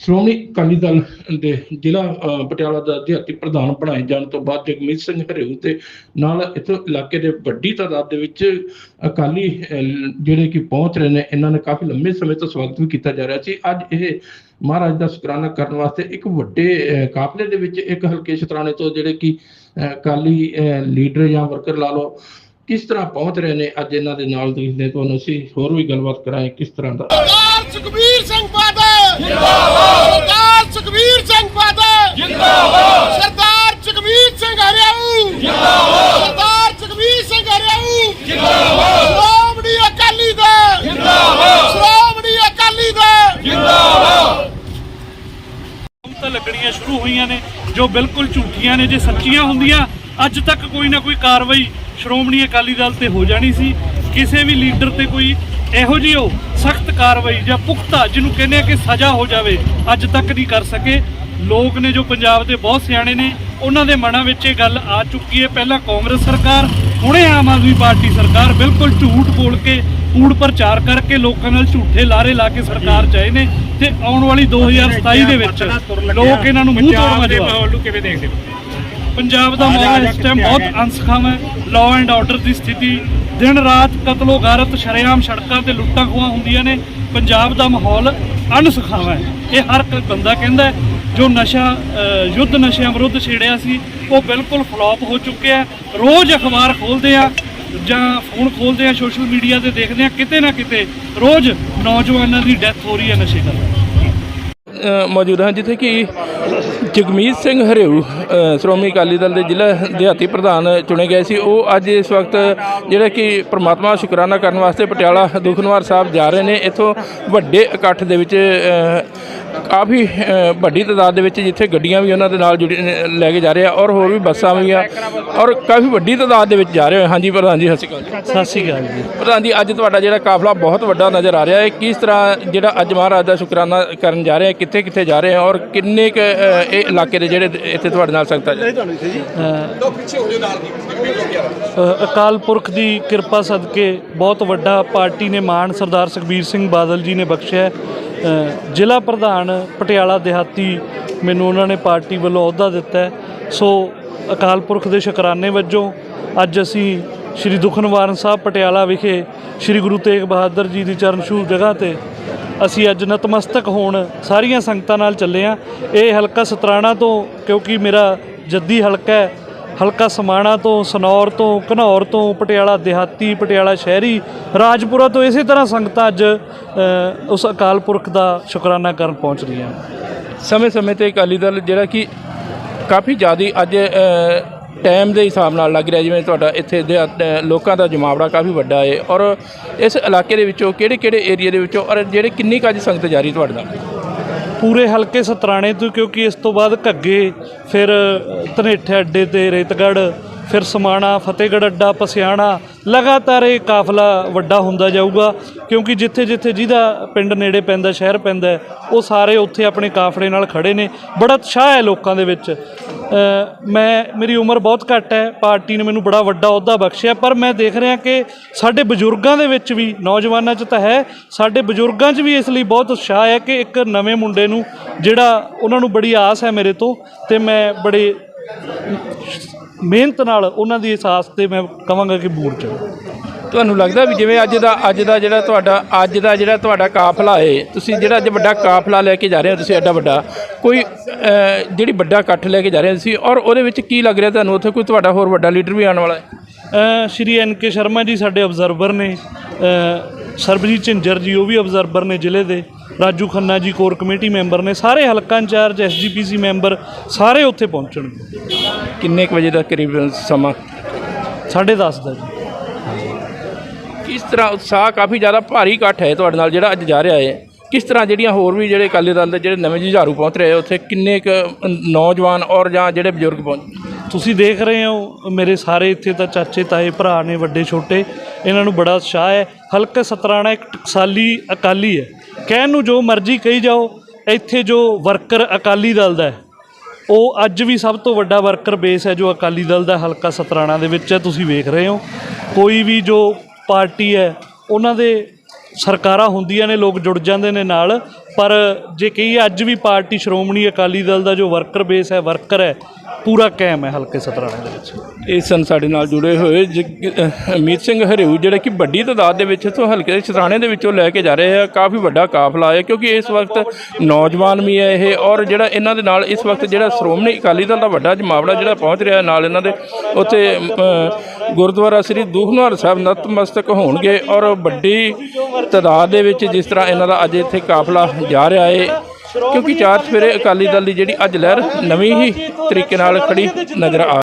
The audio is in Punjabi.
ਸ਼੍ਰੋਮਣੀ ਅਕਾਲੀ ਦਲ ਦੇ ਜ਼ਿਲ੍ਹਾ ਪਟਿਆਲਾ ਦਾ ਅਧਿਆਤੀ ਪ੍ਰਧਾਨ ਬਣਾਏ ਜਾਣ ਤੋਂ ਬਾਅਦ ਜਗਮੀਤ ਸਿੰਘ ਹਰੇਊ ਤੇ ਨਾਲ ਇੱਥੋਂ ਇਲਾਕੇ ਦੇ ਵੱਡੀ ਤਾਦਾਦ ਦੇ ਵਿੱਚ ਅਕਾਲੀ ਜਿਹੜੇ ਕਿ ਪਹੁੰਚ ਰਹੇ ਨੇ ਇਹਨਾਂ ਨੇ ਕਾਫੀ ਲੰਬੇ ਸਮੇਂ ਤੋਂ ਸਵਾਗਤ ਵੀ ਕੀਤਾ ਜਾ ਰਿਹਾ ਸੀ। ਅੱਜ ਇਹ ਮਹਾਰਾਜ ਦਾ ਸ਼ੁਕਰਾਨਾ ਕਰਨ ਵਾਸਤੇ ਇੱਕ ਵੱਡੇ ਕਾਫਲੇ ਦੇ ਵਿੱਚ ਇੱਕ ਹਲਕੇ ਸ਼ਤਰਾਣੇ ਤੋਂ ਜਿਹੜੇ ਕਿ ਅਕਾਲੀ ਅ, ਲੀਡਰ ਜਾਂ ਵਰਕਰ ਲਾ ਲਓ ਕਿਸ ਤਰ੍ਹਾਂ ਪਹੁੰਚ ਰਹੇ ਨੇ ਅੱਜ ਇਹਨਾਂ ਦੇ ਨਾਲ ਦੇਖਦੇ ਤੁਹਾਨੂੰ ਅਸੀਂ ਹੋਰ ਵੀ ਗੱਲਬਾਤ ਕਰਾਂਗੇ ਕਿਸ ਤਰ੍ਹਾਂ ਦਾ। ਸੁਖਬੀਰ ਸਿੰਘ ਬਾਦਲ ਜਿੰਦਾਬਾਦ ਸਰਦਾਰ ਸੁਖਬੀਰ ਸਿੰਘ ਬਾਦਲ ਜਿੰਦਾਬਾਦ ਸਰਦਾਰ ਸੁਖਬੀਰ ਸਿੰਘ ਹਰਿਆਊ ਜਿੰਦਾਬਾਦ ਸਰਦਾਰ ਸੁਖਬੀਰ ਸਿੰਘ ਹਰਿਆਊ ਜਿੰਦਾਬਾਦ ਸ਼੍ਰੋਮਣੀ ਅਕਾਲੀ ਦਲ ਜਿੰਦਾਬਾਦ ਸ਼੍ਰੋਮਣੀ ਅਕਾਲੀ ਦਲ ਤਾਂ ਲੱਗਣੀਆਂ ਸ਼ੁਰੂ ਹੋਈਆਂ ਨੇ ਜੋ ਬਿਲਕੁਲ ਝੂਠੀਆਂ ਨੇ, ਜੇ ਸੱਚੀਆਂ ਹੁੰਦੀਆਂ, ਅੱਜ ਤੱਕ ਕੋਈ ਨਾ ਕੋਈ ਕਾਰਵਾਈ ਸ਼੍ਰੋਮਣੀ ਅਕਾਲੀ ਦਲ ਤੇ ਹੋ ਜਾਣੀ ਸੀ। ਕਿਸੇ ਵੀ ਲੀਡਰ ਤੇ ਕੋਈ ਇਹੋ ਜਿਹੀ ਉਹ ਸਖਤ ਕਾਰਵਾਈ ਜਾਂ ਪੁਖਤਾ, ਜਿਹਨੂੰ ਕਹਿੰਦੇ ਆ ਕਿ ਸਜ਼ਾ ਹੋ ਜਾਵੇ, ਅੱਜ ਤੱਕ ਨਹੀਂ ਕਰ ਸਕੇ। ਲੋਕ ਨੇ ਜੋ ਪੰਜਾਬ ਦੇ ਬਹੁਤ ਸਿਆਣੇ ਨੇ, ਉਹਨਾਂ ਦੇ ਮਨਾਂ ਵਿੱਚ ਇਹ ਗੱਲ ਆ ਚੁੱਕੀ ਹੈ। ਪਹਿਲਾਂ ਕਾਂਗਰਸ ਸਰਕਾਰ, ਹੁਣੇ ਆਮ ਆਦਮੀ ਪਾਰਟੀ ਸਰਕਾਰ ਬਿਲਕੁਲ ਝੂਠ ਬੋਲ ਕੇ ਕੂੜ ਪ੍ਰਚਾਰ ਕਰਕੇ ਲੋਕਾਂ ਨਾਲ ਝੂਠੇ ਲਾਰੇ ਲਾ ਕੇ ਸਰਕਾਰ ਚਾਹੇ ਨੇ ਤੇ ਆਉਣ ਵਾਲੀ 2027 ਦੇ ਵਿੱਚ ਲੋਕ ਇਹਨਾਂ ਨੂੰ ਮੂੰਹ ਤੋੜਵਾ ਜਵਾਬ ਨੂੰ ਕਿਵੇਂ ਦੇਖਦੇ ਪੰਜਾਬ ਦਾ ਮਾਹੌਲ ਇਸ ਟਾਈਮ ਬਹੁਤ ਅਨਸਖਾਮ ਹੈ। ਲਾਅ ਐਂਡ ਆਰਡਰ ਦੀ ਸਥਿਤੀ ਦਿਨ ਰਾਤ ਕਤਲੋ ਗਾਰਤ ਸ਼ਰੇਆਮ ਸੜਕਾਂ ਤੇ ਲੁੱਟਾਂ ਖੋਹਾਂ ਹੁੰਦੀਆਂ ਨੇ। ਪੰਜਾਬ ਦਾ ਮਾਹੌਲ ਅਨਸਖਾਮ ਹੈ। ਇਹ ਹਰ ਬੰਦਾ ਕਹਿੰਦਾ ਹੈ, ਜੋ ਨਸ਼ਾ ਯੁੱਧ ਨਸ਼ਿਆਂ ਵਿਰੁੱਧ ਛੇੜਿਆ ਸੀ ਉਹ ਬਿਲਕੁਲ ਫਲॉप ਹੋ ਚੁੱਕਿਆ। ਰੋਜ਼ ਅਖਬਾਰ ਖੋਲਦੇ ਆ ਜਾਂ ਫੋਨ ਖੋਲਦੇ ਆ ਸੋਸ਼ਲ ਮੀਡੀਆ ਤੇ ਦੇਖਦੇ ਆ, ਕਿਤੇ ਨਾ ਕਿਤੇ ਰੋਜ਼ ਨੌਜਵਾਨਾਂ ਦੀ ਡੈਥ ਹੋ ਰਹੀ ਹੈ ਨਸ਼ੇ ਕਰਕੇ ਮੌਜੂਦ ਹਾਂ ਜਿੱਥੇ ਕਿ ਜਗਮੀਤ ਸਿੰਘ ਹਰਿਊ ਸ਼੍ਰੋਮਣੀ ਅਕਾਲੀ ਦਲ ਦੇ ਜ਼ਿਲ੍ਹਾ ਦਿਹਾਤੀ ਪ੍ਰਧਾਨ ਚੁਣੇ ਗਏ ਸੀ। ਉਹ ਅੱਜ ਇਸ ਵਕਤ ਜਿਹੜਾ ਕਿ ਪ੍ਰਮਾਤਮਾ ਸ਼ੁਕਰਾਨਾ ਕਰਨ ਵਾਸਤੇ ਪਟਿਆਲਾ ਦੁਖਨਵਾਰ ਸਾਹਿਬ ਜਾ ਰਹੇ ਨੇ। ਇੱਥੋਂ ਵੱਡੇ ਇਕੱਠ ਦੇ ਵਿੱਚ ਕਾਫੀ ਵੱਡੀ ਤਾਦਾਦ ਦੇ ਵਿੱਚ ਜਿੱਥੇ ਗੱਡੀਆਂ ਵੀ ਉਹਨਾਂ ਦੇ ਨਾਲ ਜੁੜੀ ਲੈ ਕੇ ਜਾ ਰਹੇ ਆ ਔਰ ਹੋਰ ਵੀ ਬੱਸਾਂ ਵੀ ਆ ਔਰ ਕਾਫੀ ਵੱਡੀ ਤਾਦਾਦ ਦੇ ਵਿੱਚ ਜਾ ਰਹੇ ਹੋ। ਹਾਂਜੀ ਪ੍ਰਧਾਨ ਜੀ ਸਤਿ ਸ਼੍ਰੀ ਅਕਾਲ ਜੀ। ਸਤਿ ਸ਼੍ਰੀ ਅਕਾਲ ਜੀ। ਪ੍ਰਧਾਨ ਜੀ ਅੱਜ ਤੁਹਾਡਾ ਜਿਹੜਾ ਕਾਫਲਾ ਬਹੁਤ ਵੱਡਾ ਨਜ਼ਰ ਆ ਰਿਹਾ ਹੈ। ਕਿਸ ਤਰ੍ਹਾਂ ਜਿਹੜਾ ਅੱਜ ਮਹਾਰਾਜ ਦਾ ਸ਼ੁਕਰਾਨਾ ਕਰਨ ਜਾ ਰਹੇ ਹੈ ਕਿੱਥੇ ਕਿੱਥੇ ਜਾ ਰਹੇ ਹੈ ਔਰ ਕਿੰਨੇ ਕੁ ਇਹ ਇਲਾਕੇ ਦੇ ਜਿਹੜੇ ਇੱਥੇ ਤੁਹਾਡੇ ਨਾਲ ਸੰਗਤਾਂ ਅਕਾਲ ਪੁਰਖ ਦੀ ਕਿਰਪਾ ਸਦਕੇ ਬਹੁਤ ਵੱਡਾ ਪਾਰਟੀ ਨੇ ਮਾਣ ਸਰਦਾਰ ਸੁਖਬੀਰ ਸਿੰਘ ਬਾਦਲ ਜੀ ਨੇ ਬਖਸ਼ਿਆ ਜ਼ਿਲ੍ਹਾ ਪ੍ਰਧਾਨ ਪਟਿਆਲਾ ਦਿਹਾਤੀ ਮੈਨੂੰ ਉਹਨਾਂ ਨੇ ਪਾਰਟੀ ਵੱਲੋਂ ਅਹੁਦਾ ਦਿੱਤਾ ਸੋ ਅਕਾਲ ਪੁਰਖ ਦੇ ਸ਼ੁਕਰਾਨੇ ਵਜੋਂ ਅੱਜ ਅਸੀਂ ਸ੍ਰੀ ਦੁਖਨਿਵਾਰਨ ਸਾਹਿਬ ਪਟਿਆਲਾ ਵਿਖੇ ਸ੍ਰੀ ਗੁਰੂ ਤੇਗ ਬਹਾਦਰ ਜੀ ਦੀ ਚਰਨ ਛੂਹ ਜਗ੍ਹਾ ਤੇ ਅਸੀਂ ਅੱਜ ਨਤਮਸਤਕ ਹੋਣ ਸਾਰੀਆਂ ਸੰਗਤਾਂ ਨਾਲ ਚੱਲੇ ਆ ਇਹ ਹਲਕਾ ਸਤਰਾਣਾ ਤੋਂ, ਕਿਉਂਕਿ ਮੇਰਾ ਜੱਦੀ ਹਲਕਾ ਹੈ ਹਲਕਾ ਸਮਾਣਾ ਤੋਂ, ਸਨੌਰ ਤੋਂ, ਘਨੌਰ ਤੋਂ, ਪਟਿਆਲਾ, ਦਿਹਾਤੀ, ਪਟਿਆਲਾ ਸ਼ਹਿਰੀ, ਰਾਜਪੁਰਾ ਤੋਂ ਇਸੇ ਤਰ੍ਹਾਂ ਸੰਗਤਾਂ ਅੱਜ ਉਸ ਅਕਾਲ ਪੁਰਖ ਦਾ ਸ਼ੁਕਰਾਨਾ ਕਰਨ ਪਹੁੰਚ ਰਹੀਆਂ ਸਮੇਂ ਸਮੇਂ ਤੇ ਅਕਾਲੀ ਦਲ ਜਿਹੜਾ ਕਿ ਕਾਫੀ ਜ਼ਿਆਦਾ ਅੱਜ ਟਾਈਮ ਦੇ ਹਿਸਾਬ ਨਾਲ ਲੱਗ ਰਿਹਾ, ਜਿਵੇਂ ਤੁਹਾਡਾ ਇੱਥੇ ਦੇ ਲੋਕਾਂ ਦਾ ਜਮਾਵੜਾ ਕਾਫੀ ਵੱਡਾ ਹੈ ਔਰ ਇਸ ਇਲਾਕੇ ਦੇ ਵਿੱਚੋਂ ਕਿਹੜੇ ਕਿਹੜੇ ਏਰੀਆ ਦੇ ਵਿੱਚੋਂ ਔਰ ਜਿਹੜੇ ਕਿੰਨੀ ਕੁ ਅੱਜ ਸੰਗਤ ਜਾ ਰਹੀ ਤੁਹਾਡੇ ਨਾਲ? ਪੂਰੇ ਹਲਕੇ ਸਤਰਾਣੇ ਤੋਂ ਕਿਉਂਕਿ ਇਸ ਤੋਂ ਬਾਅਦ ਘੱਗੇ ਫਿਰ ਧਨੇਠੇ ਅੱਡੇ ਤੇ ਰੇਤਗੜ੍ਹ ਫਿਰ ਸਮਾਣਾ, ਫਤਿਹਗੜ੍ਹ ਅੱਡਾ, ਪਸਿਆਣਾ, ਲਗਾਤਾਰ ਇਹ ਕਾਫਲਾ ਵੱਡਾ ਹੁੰਦਾ ਜਾਊਗਾ, ਕਿਉਂਕਿ ਜਿੱਥੇ ਜਿੱਥੇ ਜਿਹਦਾ ਪਿੰਡ ਨੇੜੇ ਪੈਂਦਾ, ਸ਼ਹਿਰ ਪੈਂਦਾ ਉਹ ਸਾਰੇ ਉੱਥੇ ਆਪਣੇ ਕਾਫਲੇ ਨਾਲ ਖੜੇ ਨੇ, ਬੜਾ ਉਤਸ਼ਾਹ ਹੈ ਲੋਕਾਂ ਦੇ ਵਿੱਚ। ਮੈਂ, ਮੇਰੀ ਉਮਰ ਬਹੁਤ ਘੱਟ ਹੈ, ਪਾਰਟੀ ਨੇ ਮੈਨੂੰ ਬੜਾ ਵੱਡਾ ਅਹੁਦਾ ਬਖਸ਼ਿਆ, ਪਰ ਮੈਂ ਦੇਖ ਰਿਹਾ ਕਿ ਸਾਡੇ ਬਜ਼ੁਰਗਾਂ ਦੇ ਵਿੱਚ ਵੀ, ਨੌਜਵਾਨਾਂ 'ਚ ਤਾਂ ਹੈ, ਸਾਡੇ ਬਜ਼ੁਰਗਾਂ 'ਚ ਵੀ ਇਸ ਲਈ ਬਹੁਤ ਉਤਸ਼ਾਹ ਹੈ ਕਿ ਇੱਕ ਨਵੇਂ ਮੁੰਡੇ ਨੂੰ ਜਿਹੜਾ ਉਹਨਾਂ ਨੂੰ ਬੜੀ ਆਸ ਹੈ ਮੇਰੇ ਤੋਂ, ਤੇ ਮੈਂ ਬੜੇ ਮਿਹਨਤ ਨਾਲ ਉਹਨਾਂ ਦੀ ਅਹਿਸਾਸ ਤੇ ਮੈਂ ਕਹਾਂਗਾ ਕਿ ਬੂਰ ਚ ਤੁਹਾਨੂੰ ਲੱਗਦਾ ਵੀ ਜਿਵੇਂ ਅੱਜ ਦਾ ਅੱਜ ਦਾ ਜਿਹੜਾ ਤੁਹਾਡਾ, ਅੱਜ ਦਾ ਜਿਹੜਾ ਤੁਹਾਡਾ ਕਾਫਲਾ ਹੈ, ਤੁਸੀਂ ਜਿਹੜਾ ਅੱਜ ਵੱਡਾ ਕਾਫਲਾ ਲੈ ਕੇ ਜਾ ਰਹੇ ਹੋ, ਤੁਸੀਂ ਐਡਾ ਵੱਡਾ, ਕੋਈ ਜਿਹੜੀ ਵੱਡਾ ਇਕੱਠ ਲੈ ਕੇ ਜਾ ਰਹੇ ਹੋ ਤੁਸੀਂ, ਔਰ ਉਹਦੇ ਵਿੱਚ ਕੀ ਲੱਗ ਰਿਹਾ ਤੁਹਾਨੂੰ? ਉੱਥੇ ਕੋਈ ਤੁਹਾਡਾ ਹੋਰ ਵੱਡਾ ਲੀਡਰ ਵੀ ਆਉਣ ਵਾਲਾ ਹੈ? ਸ਼੍ਰੀ ਐਨ ਕੇ ਸ਼ਰਮਾ ਜੀ ਸਾਡੇ ਅਬਜ਼ਰਵਰ ਨੇ ਸਰਬਜੀਤ ਝਿੰਜਰ ਜੀ ਉਹ ਵੀ ਅਬਜ਼ਰਵਰ ਨੇ ਜ਼ਿਲ੍ਹੇ ਦੇ ਰਾਜੂ ਖੰਨਾ ਜੀ ਕੋਰ ਕਮੇਟੀ ਮੈਂਬਰ ਨੇ ਸਾਰੇ ਹਲਕਾ ਇੰਚਾਰਜ ਐਸਜੀਪੀਸੀ ਮੈਂਬਰ ਸਾਰੇ ਉੱਥੇ ਪਹੁੰਚਣਗੇ। ਕਿੰਨੇ ਕੁ ਵਜੇ ਦਾ ਕਰੀਬ ਸਮਾਂ? 10:30 ਦਾ ਜੀ। ਕਿਸ ਤਰ੍ਹਾਂ ਉਤਸ਼ਾਹ ਕਾਫੀ ਜ਼ਿਆਦਾ ਭਾਰੀ ਇਕੱਠ ਹੈ ਤੁਹਾਡੇ ਨਾਲ ਜਿਹੜਾ ਅੱਜ ਜਾ ਰਿਹਾ ਹੈ। ਕਿਸ ਤਰ੍ਹਾਂ ਜਿਹੜੀਆਂ ਹੋਰ ਵੀ ਜਿਹੜੇ ਅਕਾਲੀ ਦਲ ਦੇ ਜਿਹੜੇ ਨਵੇਂ ਜੁਝਾਰੂ ਪਹੁੰਚ ਰਹੇ ਉੱਥੇ ਕਿੰਨੇ ਕੁ ਨੌਜਵਾਨ ਔਰ ਜਾਂ ਜਿਹੜੇ ਬਜ਼ੁਰਗ ਪਹੁੰਚ ਤੁਸੀਂ ਦੇਖ ਰਹੇ ਹੋ, ਮੇਰੇ ਸਾਰੇ ਇੱਥੇ ਤਾਂ ਚਾਚੇ, ਤਾਏ, ਭਰਾ ਨੇ, ਵੱਡੇ, ਛੋਟੇ, ਇਹਨਾਂ ਨੂੰ ਬੜਾ ਉਤਸ਼ਾਹ ਹੈ। ਹਲਕਾ ਸਤਰਾਣਾ ਇੱਕ ਟਕਸਾਲੀ ਅਕਾਲੀ ਹੈ। ਕਹਿਣ ਨੂੰ ਜੋ ਮਰਜ਼ੀ ਕਹੀ ਜਾਓ, ਇੱਥੇ ਜੋ ਵਰਕਰ ਅਕਾਲੀ ਦਲ ਦਾ ਹੈ, ਉਹ ਅੱਜ ਵੀ ਸਭ ਤੋਂ ਵੱਡਾ ਵਰਕਰ ਬੇਸ ਹੈ ਜੋ ਅਕਾਲੀ ਦਲ ਦਾ ਹਲਕਾ ਸਤਰਾਣਾ ਦੇ ਵਿੱਚ ਹੈ। ਤੁਸੀਂ ਵੇਖ ਰਹੇ ਹੋ, ਕੋਈ ਵੀ ਜੋ ਪਾਰਟੀ ਹੈ, ਉਹਨਾਂ ਦੇ ਸਰਕਾਰਾਂ ਹੁੰਦੀਆਂ ਨੇ, ਲੋਕ ਜੁੜ ਜਾਂਦੇ ਨੇ ਨਾਲ, ਪਰ ਜੇ ਕਹੀਏ ਅੱਜ ਵੀ ਪਾਰਟੀ ਸ਼੍ਰੋਮਣੀ ਅਕਾਲੀ ਦਲ ਦਾ ਜੋ ਵਰਕਰ ਬੇਸ ਹੈ, ਵਰਕਰ ਹੈ ਪੂਰਾ ਕਾਇਮ ਹੈ ਹਲਕੇ ਸਤਰਾਣੇ ਦੇ ਵਿੱਚ? ਇਸ ਸਨ ਸਾਡੇ ਨਾਲ ਜੁੜੇ ਹੋਏ ਜਗ- ਅਮੀਤ ਸਿੰਘ ਹਰਿਊ, ਜਿਹੜੇ ਕਿ ਵੱਡੀ ਤਾਦਾਦ ਦੇ ਵਿੱਚ ਤੋਂ ਹਲਕੇ ਦੇ ਛਤਾਣੇ ਦੇ ਵਿੱਚੋਂ ਲੈ ਕੇ ਜਾ ਰਹੇ ਆ। ਕਾਫੀ ਵੱਡਾ ਕਾਫਲਾ ਹੈ, ਕਿਉਂਕਿ ਇਸ ਵਕਤ ਨੌਜਵਾਨ ਵੀ ਹੈ ਇਹ, ਔਰ ਜਿਹੜਾ ਇਹਨਾਂ ਦੇ ਨਾਲ ਇਸ ਵਕਤ ਜਿਹੜਾ ਸ਼੍ਰੋਮਣੀ ਅਕਾਲੀ ਦਲ ਦਾ ਵੱਡਾ ਜਮਾਵੜਾ ਜਿਹੜਾ ਪਹੁੰਚ ਰਿਹਾ ਨਾਲ ਇਹਨਾਂ ਦੇ ਉੱਥੇ ਗੁਰਦੁਆਰਾ ਸ੍ਰੀ ਦੂਖਨਿਵਾਰ ਸਾਹਿਬ ਨਤਮਸਤਕ ਹੋਣਗੇ, ਔਰ ਵੱਡੀ ਤਾਦਾਦ ਦੇ ਵਿੱਚ ਜਿਸ ਤਰ੍ਹਾਂ ਇਹਨਾਂ ਦਾ ਅੱਜ ਇੱਥੇ ਕਾਫਲਾ ਜਾ ਰਿਹਾ ਹੈ ਕਿਉਂਕਿ ਚਾਰ ਸਵੇਰੇ ਅਕਾਲੀ ਦਲ ਦੀ ਜਿਹੜੀ ਅੱਜ ਲਹਿਰ ਨਵੀਂ ਹੀ ਤਰੀਕੇ ਨਾਲ ਖੜੀ ਨਜ਼ਰ ਆ